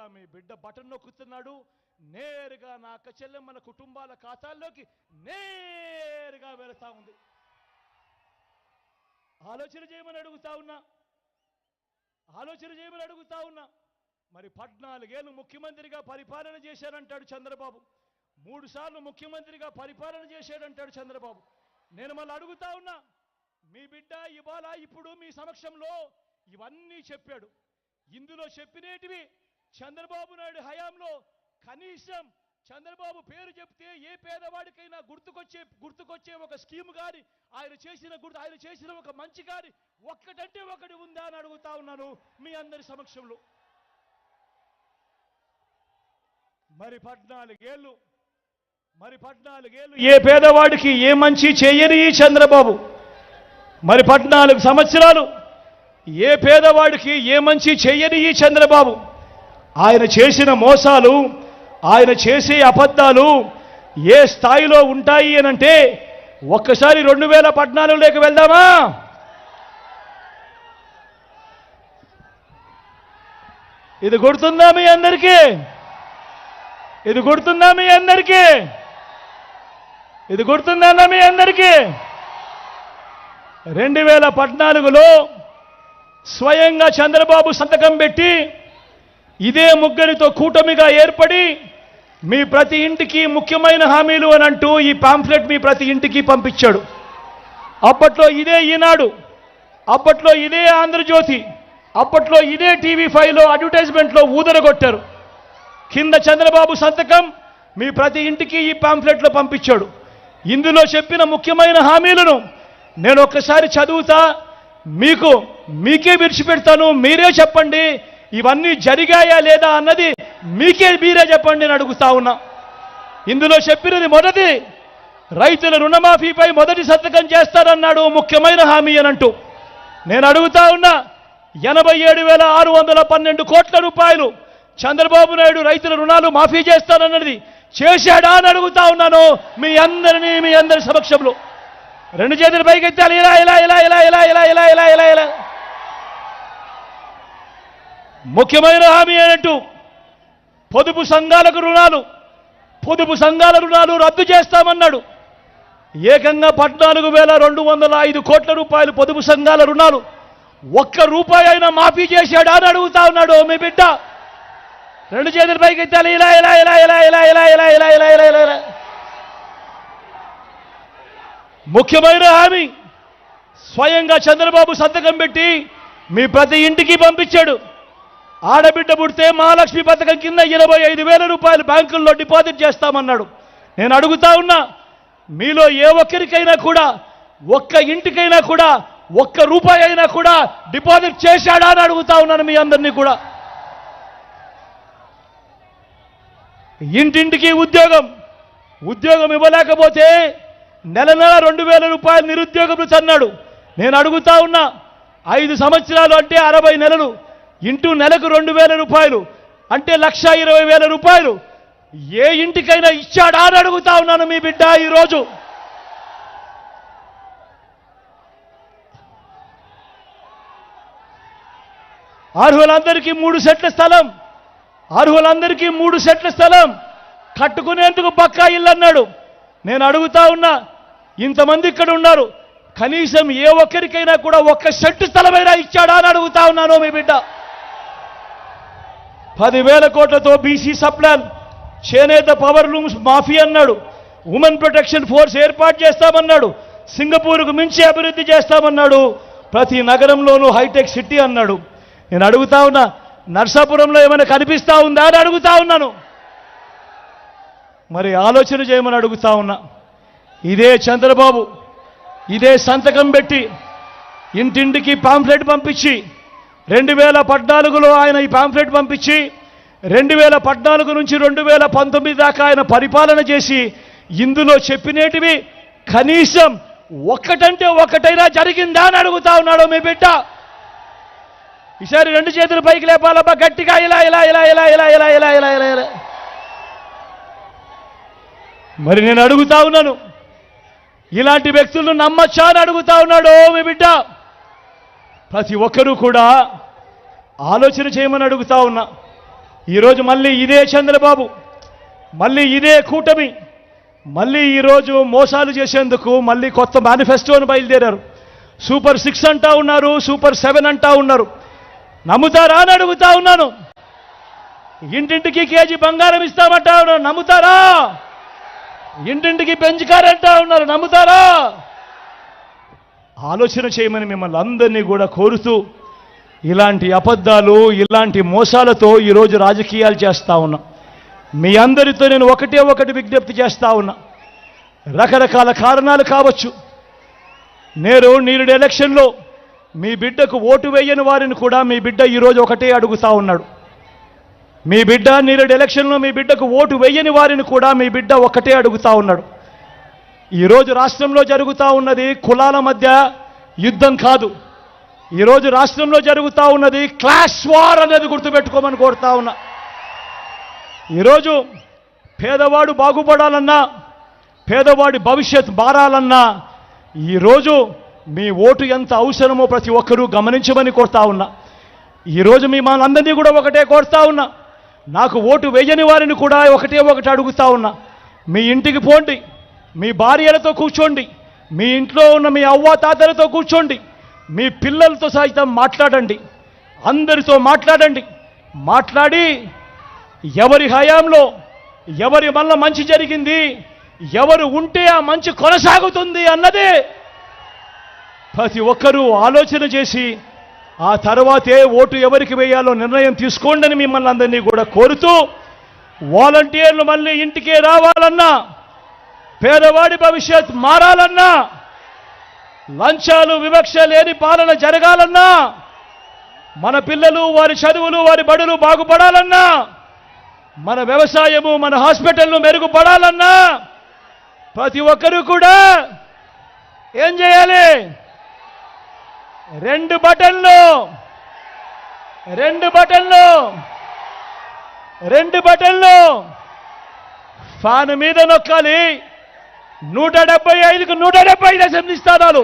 నేరుగా మీ బిడ్డ బటన్ నొక్కుతున్నాడు. నేరుగా నా అక్క చెల్లెమ్మల కుటుంబాల ఖాతాల్లోకి నేరుగా వెళతా ఉంది. ఆలోచన చేయమని అడుగుతా ఉన్నా. ఆలోచన చేయమని అడుగుతా ఉన్నా. మరి పద్నాలుగేళ్ళు ముఖ్యమంత్రిగా పరిపాలన చేశాడంటాడు చంద్రబాబు. మూడు సార్లు ముఖ్యమంత్రిగా పరిపాలన చేశాడంటాడు చంద్రబాబు. నేను మళ్ళీ అడుగుతా ఉన్నా మీ బిడ్డ ఇవాళ ఇప్పుడు మీ సమక్షంలో ఇవన్నీ చెప్పాడు. ఇందులో చెప్పినేటివి చంద్రబాబు నాయుడు హయాంలో కనీసం చంద్రబాబు పేరు చెప్తే ఏ పేదవాడికైనా గుర్తుకొచ్చే గుర్తుకొచ్చే ఒక స్కీమ్ కానీ ఆయన చేసిన గుర్తు ఆయన చేసిన ఒక మంచి కానీ ఒక్కటంటే ఒకటి ఉందా అని అడుగుతా ఉన్నాను మీ అందరి సమక్షంలో. మరి పద్నాలుగేళ్ళు మరి పద్నాలుగేళ్ళు ఏ పేదవాడికి ఏ మంచి చేయని ఈ చంద్రబాబు? మరి పద్నాలుగు సంవత్సరాలు ఏ పేదవాడికి ఏ మంచి చేయని ఈ చంద్రబాబు? ఆయన చేసిన మోసాలు ఆయన చేసే అబద్ధాలు ఏ స్థాయిలో ఉంటాయి అనంటే ఒక్కసారి రెండు వేల పద్నాలుగులోకి వెళ్దామా? ఇది గుర్తుందా మీ అందరికీ? ఇది గుర్తుందా మీ అందరికీ? ఇది గుర్తుందా మీ అందరికీ? రెండు వేల పద్నాలుగులో స్వయంగా చంద్రబాబు సంతకం పెట్టి ఇదే ముగ్గురితో కూటమిగా ఏర్పడి మీ ప్రతి ఇంటికి ముఖ్యమైన హామీలు అని అంటూ ఈ పాంఫ్లెట్ మీ ప్రతి ఇంటికి పంపించాడు. అప్పట్లో ఇదే ఈనాడు అప్పట్లో ఇదే ఆంధ్రజ్యోతి అప్పట్లో ఇదే టీవీ ఫైవ్లో అడ్వర్టైజ్మెంట్లో ఊదరగొట్టారు. కింద చంద్రబాబు సంతకం మీ ప్రతి ఇంటికి ఈ పాంఫ్లెట్లో పంపించాడు. ఇందులో చెప్పిన ముఖ్యమైన హామీలను నేను ఒక్కసారి చదువుతా మీకు మీకే విడిచిపెడతాను మీరే చెప్పండి ఇవన్నీ జరిగాయా లేదా అన్నది మీకే మీరే చెప్పండి నేను అడుగుతా ఉన్నా. ఇందులో చెప్పినది మొదటి రైతుల రుణమాఫీపై మొదటి సంతకం చేస్తారన్నాడు ముఖ్యమైన హామీ అనంటూ నేను అడుగుతా ఉన్నా ఎనభై ఏడు వేల ఆరు వందల పన్నెండు కోట్ల రూపాయలు చంద్రబాబు నాయుడు రైతుల రుణాలు మాఫీ చేస్తానన్నది చేశాడా అని అడుగుతా ఉన్నాను మీ అందరినీ మీ అందరి సమక్షంలో. రెండు చేతులు పైకెత్తాలి ఇలా ఇలా ఇలా ఇలా ఇలా ఇలా ఇలా ఇలా ఇలా ఇలా. ముఖ్యమైన హామీ ఏంటూ పొదుపు సంఘాలకు రుణాలు పొదుపు సంఘాల రుణాలు రద్దు చేస్తామన్నాడు ఏకంగా పద్నాలుగు వేల రెండు వందల ఐదు కోట్ల రూపాయలు పొదుపు సంఘాల రుణాలు ఒక్క రూపాయి అయినా మాఫీ చేశాడా అని అడుగుతా ఉన్నాడు మీ బిడ్డ రెండు చేతుల పైకి ఎత్తాలి ఇలా ఇలా ఇలా ఇలా ఇలా ఇలా ఇలా ఇలా ఇలా ఇలా ఇలా ఇలా ముఖ్యమైన హామీ స్వయంగా చంద్రబాబు సంతకం పెట్టి మీ ప్రతి ఇంటికి పంపించాడు ఆడబిడ్డ పుడితే మహాలక్ష్మి పథకం కింద ఇరవై ఐదు వేల రూపాయలు బ్యాంకుల్లో డిపాజిట్ చేస్తామన్నాడు. నేను అడుగుతా ఉన్నా మీలో ఏ ఒక్కరికైనా కూడా ఒక్క ఇంటికైనా కూడా ఒక్క రూపాయి అయినా కూడా డిపాజిట్ చేశాడా అని అడుగుతా ఉన్నాను మీ అందరినీ కూడా. ఇంటింటికి ఉద్యోగం ఉద్యోగం ఇవ్వలేకపోతే నెల నెల రెండు వేల రూపాయలు నిరుద్యోగం అన్నాడు నేను అడుగుతా ఉన్నా ఐదు సంవత్సరాలు అంటే అరవై నెలలు. ఇంటూ నెలకు రెండు వేల రూపాయలు అంటే లక్ష ఇరవై వేల రూపాయలు. ఏ ఇంటికైనా ఇచ్చాడా అని అడుగుతా ఉన్నాను మీ బిడ్డ ఈరోజు. అర్హులందరికీ మూడు సెట్ల స్థలం. అర్హులందరికీ మూడు సెట్ల స్థలం. కట్టుకునేందుకు పక్కా ఇల్లు అన్నాడు నేను అడుగుతా ఉన్నా ఇంతమంది ఇక్కడ ఉన్నారు. కనీసం ఏ ఒక్కరికైనా కూడా ఒక్క సెట్టు స్థలమైనా ఇచ్చాడా అని అడుగుతా ఉన్నాను మీ బిడ్డ. పదివేల కోట్లతో బీసీ సప్లాన్. చేనేత పవర్ లూమ్స్ మాఫీ అన్నాడు. ఉమెన్ ప్రొటెక్షన్ ఫోర్స్ ఏర్పాటు చేస్తామన్నాడు. సింగపూర్కు మించి అభివృద్ధి చేస్తామన్నాడు. ప్రతి నగరంలోనూ హైటెక్ సిటీ అన్నాడు. నేను అడుగుతా ఉన్నా నర్సాపురంలో ఏమైనా కనిపిస్తా ఉందా అని అడుగుతా ఉన్నాను. మరి ఆలోచన చేయమని అడుగుతా ఉన్నా. ఇదే చంద్రబాబు ఇదే సంతకం పెట్టి ఇంటింటికి పాంఫ్లెట్ పంపించి రెండు వేల పద్నాలుగులో ఆయన ఈ పాంఫ్లెట్ పంపించి రెండు వేల పద్నాలుగు నుంచి రెండు వేల పంతొమ్మిది దాకా ఆయన పరిపాలన చేసి ఇందులో చెప్పినేటివి కనీసం ఒక్కటంటే ఒక్కటైనా జరిగిందా అని అడుగుతా ఉన్నాడు మీ బిడ్డ. ఈసారి రెండు చేతులు పైకి లేపాలబ్బా గట్టిగా ఇలా ఇలా ఇలా ఇలా ఇలా ఇలా ఇలా ఇలా ఇలా ఇలా. మరి నేను అడుగుతా ఉన్నాను. ఇలాంటి వ్యక్తులను నమ్మచ్చా అని అడుగుతా ఉన్నాడు మీ బిడ్డ. ప్రతి ఒక్కరూ కూడా ఆలోచన చేయమని అడుగుతా ఉన్నా. ఈరోజు మళ్ళీ ఇదే చంద్రబాబు మళ్ళీ ఇదే కూటమి మళ్ళీ ఈరోజు మోసాలు చేసేందుకు మళ్ళీ కొత్త మేనిఫెస్టోను బయలుదేరారు. సూపర్ సిక్స్ అంటా ఉన్నారు సూపర్ సెవెన్ అంటా ఉన్నారు. నమ్ముతారా అని అడుగుతా ఉన్నాను. ఇంటింటికి కేజీ బంగారం ఇస్తామంటా ఉన్నారు నమ్ముతారా? ఇంటింటికి పెంచుకారంటా ఉన్నారు నమ్ముతారా? ఆలోచన చేయమని మిమ్మల్ని అందరినీ కూడా కోరుతూ ఇలాంటి అబద్ధాలు ఇలాంటి మోసాలతో ఈరోజు రాజకీయాలు చేస్తూ ఉన్నా. మీ అందరితో నేను ఒకటే ఒకటి విజ్ఞప్తి చేస్తూ ఉన్నా. రకరకాల కారణాలు కావచ్చు. నేను నీరుడు ఎలక్షన్లో మీ బిడ్డకు ఓటు వేయని వారిని కూడా మీ బిడ్డ ఈరోజు ఒకటే అడుగుతా ఉన్నాడు. మీ బిడ్డ నీరుడు ఎలక్షన్లో మీ బిడ్డకు ఓటు వేయని వారిని కూడా మీ బిడ్డ ఒకటే అడుగుతా ఉన్నాడు. ఈరోజు రాష్ట్రంలో జరుగుతూ ఉన్నది కులాల మధ్య యుద్ధం కాదు. ఈరోజు రాష్ట్రంలో జరుగుతూ ఉన్నది క్లాష్ వార్ అనేది గుర్తుపెట్టుకోమని కోరుతా ఉన్నా. ఈరోజు పేదవాడు బాగుపడాలన్నా పేదవాడి భవిష్యత్ మారాలన్నా ఈరోజు మీ ఓటు ఎంత అవసరమో ప్రతి ఒక్కరూ గమనించమని కోరుతా ఉన్నా. ఈరోజు మీ మనందరినీ కూడా ఒకటే కోరుతా ఉన్నా. నాకు ఓటు వేయని వారిని కూడా ఒకటే ఒకటి అడుగుతా ఉన్నా. మీ ఇంటికి పోండి. మీ భార్యలతో కూర్చోండి. మీ ఇంట్లో ఉన్న మీ అవ్వ తాతలతో కూర్చోండి. మీ పిల్లలతో సైతం మాట్లాడండి. అందరితో మాట్లాడండి. మాట్లాడి ఎవరి హయాంలో ఎవరి వల్ల మంచి జరిగింది ఎవరు ఉంటే ఆ మంచి కొనసాగుతుంది అన్నదే ప్రతి ఒక్కరూ ఆలోచన చేసి ఆ తర్వాతే ఓటు ఎవరికి వేయాలో నిర్ణయం తీసుకోండి అని మిమ్మల్ని అందరినీ కూడా కోరుతూ వాలంటీర్లు మళ్ళీ ఇంటికే రావాలన్నా పేదవాడి భవిష్యత్ మారాలన్నా లంచాలు వివక్ష లేని పాలన జరగాలన్నా మన పిల్లలు వారి చదువులు వారి బడులు బాగుపడాలన్నా మన వ్యవసాయము మన హాస్పిటల్ను మెరుగుపడాలన్నా ప్రతి ఒక్కరూ కూడా ఏం చేయాలి? రెండు బటన్లు రెండు బటన్లు రెండు బటన్లు ఫ్యాన్ మీద నొక్కాలి. నూట డెబ్బై ఐదుకు నూట డెబ్బై ఐదు అసెంబ్లీ స్థానాలు.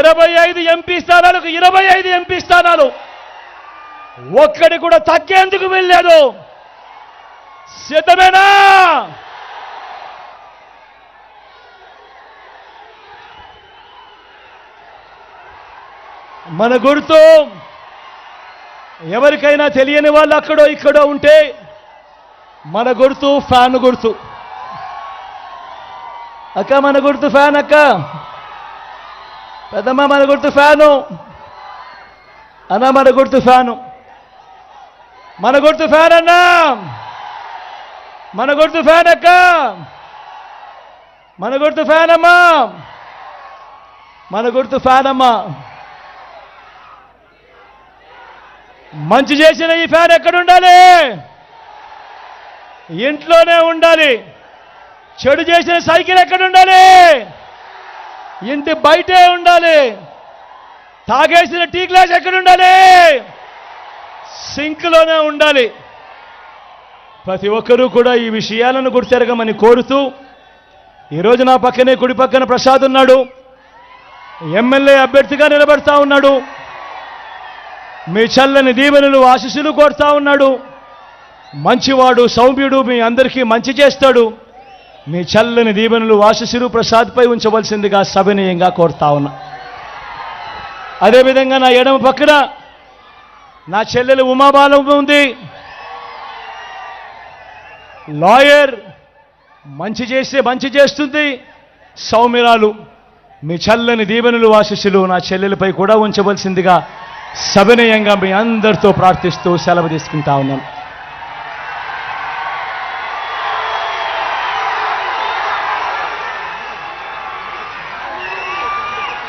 ఇరవై ఐదు ఎంపీ స్థానాలకు ఇరవై ఐదు ఎంపీ స్థానాలు. ఒక్కడి కూడా తగ్గేందుకు వెళ్ళలేదు సిద్ధమేనా? మన గుర్తు ఎవరికైనా తెలియని వాళ్ళు అక్కడో ఇక్కడో ఉంటే మన గుర్తు ఫ్యాన్ గుర్తు. అక్క మన గుర్తు ఫ్యాన్ అక్క. పెద్దమ్మ మన గుర్తు ఫ్యాను. అన్న మన గుర్తు ఫ్యాను. మన గుర్తు ఫ్యాన్ అన్నా. మన గుర్తు ఫ్యాన్ అక్క. మన గుర్తు ఫ్యాన్ అమ్మా. మన గుర్తు ఫ్యాన్ అమ్మా. మంచి చేసిన ఈ ఫ్యాన్ ఎక్కడ ఉండాలి? ఇంట్లోనే ఉండాలి. చెడు చేసిన సైకిల్ ఎక్కడ ఉండాలి? ఇంటి బయటే ఉండాలి. తాగేసిన టీ గ్లాస్ ఎక్కడ ఉండాలి? సింక్లోనే ఉండాలి. ప్రతి ఒక్కరూ కూడా ఈ విషయాలను గుర్తెరగమని కోరుతూ ఈరోజు నా పక్కనే కుడి పక్కన ప్రసాద్ ఉన్నాడు. ఎమ్మెల్యే అభ్యర్థిగా నిలబడతా ఉన్నాడు. మీ చల్లని దీవెనలు ఆశీస్సులు కోరుతా ఉన్నాడు. మంచివాడు సౌమ్యుడు మీ అందరికీ మంచి చేస్తాడు. మీ చల్లని దీవెనలు ఆశీస్సులు ప్రసాద్పై ఉంచవలసిందిగా సవినయంగా కోరుతా ఉన్నా. అదేవిధంగా నా ఎడమ పక్కన నా చెల్లెలు ఉమాబాలం ఉంది. లాయర్ మంచి చేస్తే మంచి చేస్తుంది. సౌమ్యరాలు మీ చల్లని దీవెనలు వాసిసులు నా చెల్లెలపై కూడా ఉంచవలసిందిగా సవినయంగా మీ అందరితో ప్రార్థిస్తూ సెలవు తీసుకుంటా ఉన్నాను.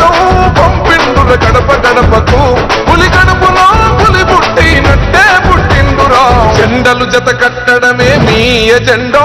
పథకం పంపిండుల గడప గడపకు. పులి గడపలో పులి పుట్టినట్టే పుట్టిండురా జెండలు జత కట్టడమే మీ ఎజెండో.